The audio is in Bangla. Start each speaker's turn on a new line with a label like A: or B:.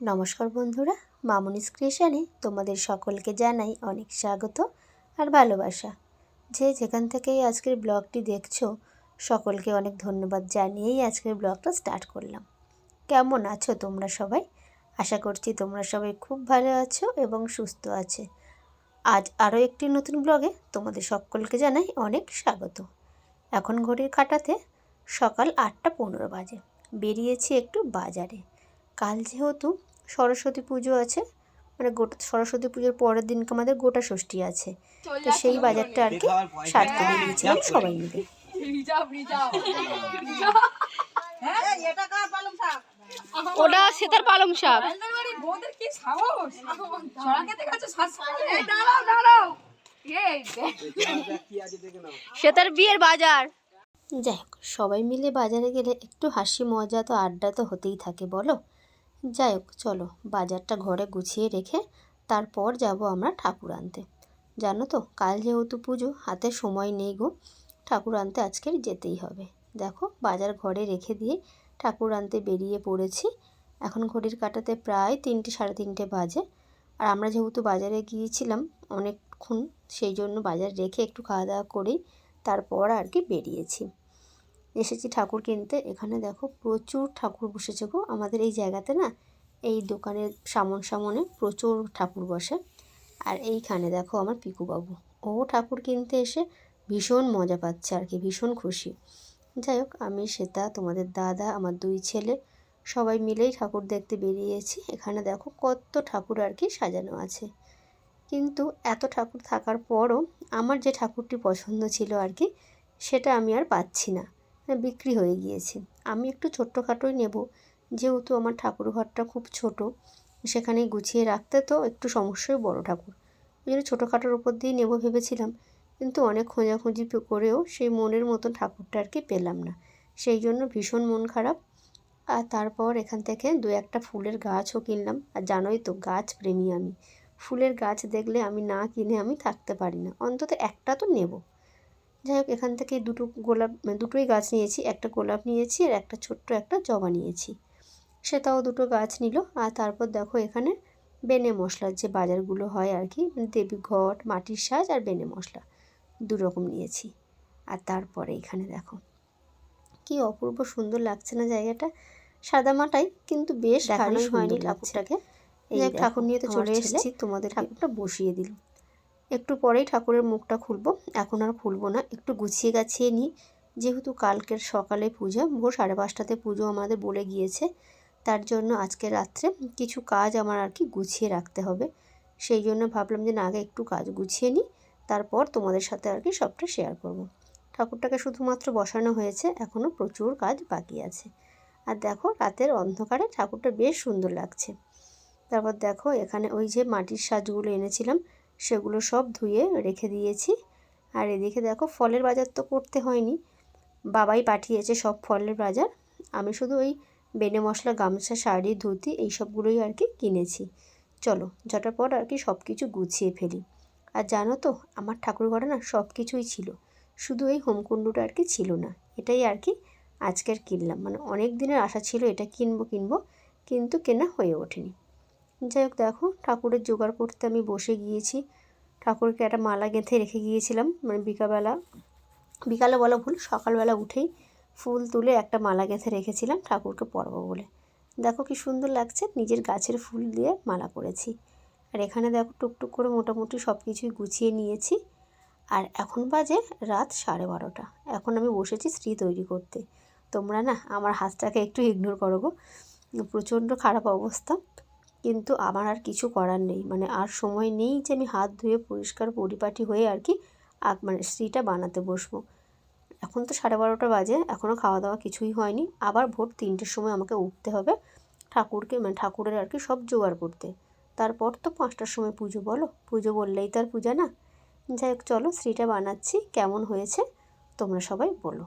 A: নমস্কার বন্ধুরা, মামুনিস ক্রিয়েশনে তোমাদের সকলকে জানাই অনেক স্বাগত আর ভালোবাসা। যে যেখান থেকেই আজকের ব্লগটি দেখছ, সকলকে অনেক ধন্যবাদ জানিয়েই আজকের ব্লগটা স্টার্ট করলাম। কেমন আছো তোমরা সবাই? আশা করছি তোমরা সবাই খুব ভালো আছো এবং সুস্থ আছে। আজ আরও একটি নতুন ব্লগে তোমাদের সকলকে জানাই অনেক স্বাগত। এখন ঘড়ির কাটাতে সকাল আটটা পনেরো বাজে। বেরিয়েছি একটু বাজারে। কাল যেহেতু সরস্বতী পুজো আছে মানে গোটা সরস্বতী পুজোর পরের দিনকে আমাদের গোটা ষষ্ঠী আছে। তো সেই বাজারটা আর কি সার করে দিয়েছিলাম সবাই মিলে।
B: ওটা সেতার পালং শাক। সেতার বিয়ের বাজার।
A: যাই হোক সবাই মিলে বাজারে গেলে একটু হাসি মজা তো আড্ডা তো হতেই থাকে বলো? যাই হোক, চলো বাজারটা ঘরে গুছিয়ে রেখে তারপর যাব আমরা ঠাকুর আনতে। জানো তো, কাল যেহেতু পুজো, হাতে সময় নেই গো, ঠাকুর আনতে আজকের যেতেই হবে। দেখো, বাজার ঘরে রেখে দিয়ে ঠাকুর আনতে বেরিয়ে পড়েছি। এখন ঘড়ির কাটাতে প্রায় তিনটে, সাড়ে তিনটে বাজে। আর আমরা যেহেতু বাজারে গিয়েছিলাম অনেকক্ষণ, সেই জন্য বাজার রেখে একটু খাওয়া দাওয়া করেই তারপর আর কি বেরিয়েছি। এসেছি ঠাকুর কিনতে। এখানে দেখো প্রচুর ঠাকুর বসেছে গো। আমাদের এই জায়গাতে না, এই দোকানের সামন সামনে প্রচুর ঠাকুর বসে। আর এইখানে দেখো আমার পিকুবাবু। ও ঠাকুর কিনতে এসে ভীষণ মজা পাচ্ছে আর কি, ভীষণ খুশি। যাই হোক, আমি, শ্বেতা, তোমাদের দাদা, আমার দুই ছেলে, সবাই মিলেই ঠাকুর দেখতে বেরিয়েছি। এখানে দেখো কত ঠাকুর আর কি সাজানো আছে। কিন্তু এত ঠাকুর থাকার পরও আমার যে ঠাকুরটি পছন্দ ছিল আর কি, সেটা আমি আর পাচ্ছি না। বিক্রি হয়ে গিয়েছে। আমি একটু ছোট্টখাটোই নেব। যেহেতু আমার ঠাকুর ঘরটা খুব ছোট সেখানে গুছিয়ে রাখতে তো একটু সমস্যাই বড় ঠাকুর। ওই জন্য ছোটোখাটোর ওপর দিয়েই নেব ভেবেছিলাম, কিন্তু অনেক খোঁজাখুঁজি করেও সেই মনের মতন ঠাকুরটা আর কি পেলাম না। সেই জন্য ভীষণ মন খারাপ। আর তারপর এখান থেকে দু একটা ফুলের গাছও কিনলাম। আর জানোই তো, গাছ প্রেমী আমি। ফুলের গাছ দেখলে আমি না কিনে আমি থাকতে পারি না। অন্তত একটা তো নেব। যাই হোক এখান থেকে দুটো গোলাপ মানে দুটোই গাছ নিয়েছি। একটা গোলাপ নিয়েছি আর একটা ছোট্ট একটা জবা নিয়েছি। সে তাও দুটো গাছ নিল। আর তারপর দেখো এখানে বেনে মশলার যে বাজারগুলো হয় আর কি মানে দেবী ঘট মাটির সাজ আর বেনে মশলা দু রকম নিয়েছি। আর তারপরে এখানে দেখো কি অপূর্ব সুন্দর লাগছে না জায়গাটা। সাদা মাটাই কিন্তু বেশ ভালোই হয়নি ঠাকুরটাকে। এই ঠাকুর নিয়ে তো চলে এসেছি। তোমাদের ঠাকুরটা বসিয়ে দিল। একটু পরেই ঠাকুরের মুখটা খুলবো। এখন আর খুলবো না, একটু গুছিয়ে গাছিয়ে নিই। যেহেতু কালকের সকালে পুজো, ভোর সাড়ে পাঁচটাতে পুজো আমাদের বলে গিয়েছে, তার জন্য আজকে রাত্রে কিছু কাজ আমার আর কি গুছিয়ে রাখতে হবে। সেই জন্য ভাবলাম যে না, আগে একটু কাজ গুছিয়ে নিই, তারপর তোমাদের সাথে আর কি সবটা শেয়ার করব। ঠাকুরটাকে শুধুমাত্র বসানো হয়েছে এখনও প্রচুর কাজ বাকি আছে। আর দেখো, রাতের অন্ধকারে ঠাকুরটা বেশ সুন্দর লাগছে। তারপর দেখো, এখানে ওই যে মাটির সাজগুলো এনেছিলাম সেগুলো সব ধুয়ে রেখে দিয়েছি। আর এদিকে দেখো ফলের বাজার তো করতে হয়নি। বাবাই পাঠিয়েছে সব ফলের বাজার। আমি শুধু ওই বেনে মশলা, গামছা, শাড়ি, ধুতি এই সবগুলোই আর কি কিনেছি। চলো পর আর কি সব কিছু গুছিয়ে ফেলি। আর জানো তো, আমার ঠাকুর ঘরে না সব কিছুই ছিল। শুধু এই হোমকুণ্ডটা আর কি ছিল না। এটাই আর কি আজকের কিনলাম। মানে অনেক দিনের আশা ছিল এটা কিনবো কিনবো, কিন্তু কেনা হয়ে ওঠেনি। যাই হোক দেখো, ঠাকুরের জোগাড় করতে আমি বসে গিয়েছি। ঠাকুরকে একটা মালা গেঁথে রেখে গিয়েছিলাম মানে বিকালবেলা। বিকালে বলা ভুল, সকালবেলা উঠেই ফুল তুলে একটা মালা গেঁথে রেখেছিলাম ঠাকুরকে পরবো বলে। দেখো কি সুন্দর লাগছে, নিজের গাছের ফুল দিয়ে মালা করেছি আর এখানে দেখো টুকটুক করে মোটামুটি সব কিছুই গুছিয়ে নিয়েছি। আর এখন বাজে রাত সাড়ে বারোটা। এখন আমি বসেছি স্ত্রী তৈরি করতে। তোমরা না আমার হাতটাকে একটু ইগনোর করো গো। প্রচণ্ড খারাপ অবস্থা। কিন্তু আমার আর কিছু করার নেই। মানে আর সময় নেই যে আমি হাত ধুয়ে পরিষ্কার পরিপাটি হয়ে আর কি আগ মানে স্ত্রীটা বানাতে বসবো। এখন তো সাড়ে বারোটা বাজে এখনও খাওয়া দাওয়া কিছুই হয়নি। আবার ভোর তিনটের সময় আমাকে উঠতে হবে ঠাকুরকে মানে ঠাকুরের আর কি সব জোগাড় করতে। তারপর তো পাঁচটার সময় পুজো বলো? পুজো বললেই তো আর পূজা না? যাই হোক, চলো স্ত্রীটা বানাচ্ছি, কেমন হয়েছে তোমরা সবাই বলো।